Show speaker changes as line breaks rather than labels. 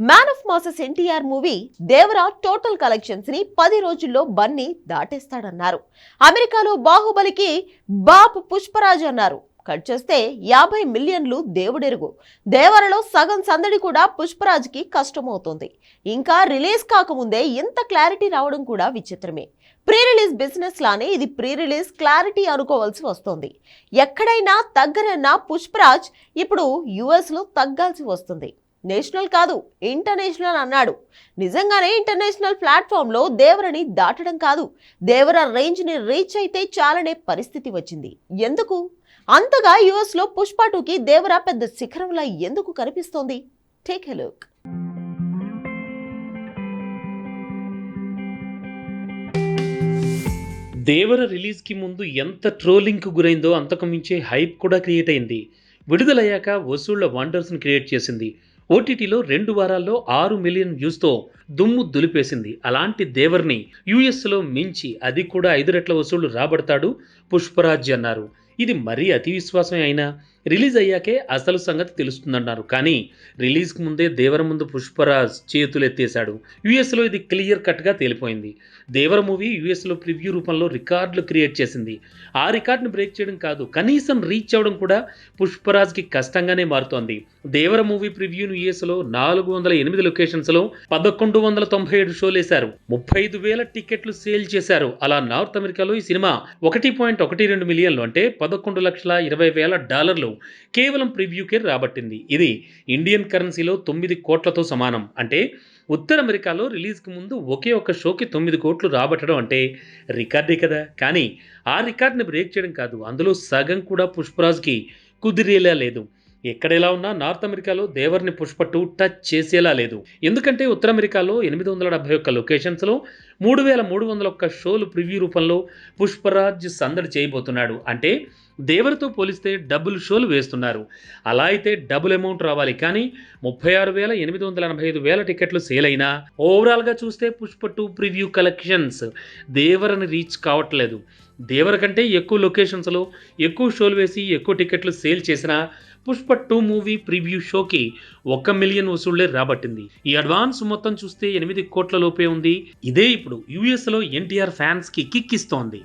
Man of masses NTR movie Devara total కలెక్షన్స్ని పది రోజుల్లో బన్నీ దాటేస్తాడన్నారు. అమెరికాలో బాహుబలికి బాప్ పుష్పరాజ్ అన్నారు. కట్ చేస్తే యాభై మిలియన్లు దేవుడెరుగు. దేవరలో సగం సందడి కూడా పుష్పరాజ్కి కష్టమవుతుంది. ఇంకా రిలీజ్ కాకముందే ఇంత క్లారిటీ రావడం కూడా విచిత్రమే. ప్రీ రిలీజ్ బిజినెస్ లానే ఇది ప్రీ రిలీజ్ క్లారిటీ అనుకోవాల్సి వస్తుంది. ఎక్కడైనా తగ్గరన్న పుష్పరాజ్ ఇప్పుడు యుఎస్లో తగ్గాల్సి వస్తుంది. నేషనల్ కాదు ఇంటర్నేషనల్ అన్నాడు. నిజంగానే ఇంటర్నేషనల్ ప్లాట్ఫామ్లో దేవరని దాటడం కాదు. దేవర రేంజ్ని రీచ్ అయితే చాలనే పరిస్థితి వచ్చింది. ఎందుకు? అంతగా యుఎస్లో పుష్ప టూకి దేవర పెద్ద శిఖరంలా ఎందుకు కనిపిస్తోంది? Take a look.
దేవర రిలీజ్కి ముందు ఎంత ట్రోలింగ్కు గురైందో అంతకు మించే హైప్ కూడా క్రియేట్ అయింది. విడుదలయ్యాక వసూళ్ళ వండర్స్ని క్రియేట్ చేసింది. ఓటీటీలో రెండు వారాల్లో ఆరు మిలియన్ వ్యూస్తో దుమ్ము దులిపేసింది. అలాంటి దేవర్ని యూఎస్లో మించి అది కూడా ఐదు రెట్ల వసూళ్ళు రాబడతాడు పుష్పరాజ్ అన్నారు. ఇది మరీ అతి విశ్వాసమే అయినా రిలీజ్ అయ్యాకే అసలు సంగతి తెలుస్తుందన్నారు. కానీ రిలీజ్కి ముందే దేవర ముందు పుష్పరాజ్ చేతులు ఎత్తేశాడు యూఎస్లో ఇది క్లియర్ కట్గా తేలిపోయింది. దేవర మూవీ యూఎస్లో ప్రివ్యూ రూపంలో రికార్డులు క్రియేట్ చేసింది. ఆ రికార్డును బ్రేక్ చేయడం కాదు కనీసం రీచ్ అవ్వడం కూడా పుష్పరాజ్కి కష్టంగానే మారుతోంది. దేవర మూవీ ప్రివ్యూను యుఎస్లో నాలుగు వందల ఎనిమిది లొకేషన్స్లో పదకొండు వందల తొంభై ఏడు షోలు వేశారు. ముప్పై ఐదు వేల టికెట్లు సేల్ చేశారు. అలా నార్త్ అమెరికాలో ఈ సినిమా ఒకటి పాయింట్ ఒకటి రెండు మిలియన్లు అంటే పదకొండు లక్షల ఇరవై వేల డాలర్లు కేవలం ప్రివ్యూకే రాబట్టింది. ఇది ఇండియన్ కరెన్సీలో తొమ్మిది కోట్లతో సమానం. అంటే ఉత్తర అమెరికాలో రిలీజ్కి ముందు ఒకే ఒక షోకి తొమ్మిది కోట్లు రాబట్టడం అంటే రికార్డే కదా. కానీ ఆ రికార్డ్ని బ్రేక్ చేయడం కాదు. అందులో సగం కూడా పుష్పరాజ్కి కుదిరేలా లేదు. ఎక్కడ ఎలా ఉన్నా నార్త్ అమెరికాలో దేవర్ని పుష్ప టూ టచ్ చేసేలా లేదు. ఎందుకంటే ఉత్తర అమెరికాలో ఎనిమిది వందల డెబ్బై ఒక్క లొకేషన్స్లో మూడు వేల మూడు వందల ఒక్క షోలు ప్రివ్యూ రూపంలో పుష్పరాజ్ సందడి చేయబోతున్నాడు. అంటే దేవరితో పోలిస్తే డబుల్ షోలు వేస్తున్నారు. అలా అయితే డబుల్ అమౌంట్ రావాలి. కానీ ముప్పై ఆరు వేల ఎనిమిది వందల ఎనభై ఐదు వేల టికెట్లు సేల్ అయినా ఓవరాల్గా చూస్తే పుష్ప టూ ప్రివ్యూ కలెక్షన్స్ దేవరని రీచ్ కావట్లేదు. దేవర కంటే ఎక్కువ లొకేషన్స్లో ఎక్కువ షోలు వేసి ఎక్కువ టికెట్లు సేల్ చేసినా పుష్ప టూ మూవీ ప్రివ్యూ షోకి ఒక్క మిలియన్ వసూళ్ళే రాబట్టింది. ఈ అడ్వాన్స్ మొత్తం చూస్తే ఎనిమిది కోట్ల లోపే ఉంది. ఇదే ఇప్పుడు యూఎస్లో ఎన్టీఆర్ ఫ్యాన్స్కి కిక్ ఇస్తోంది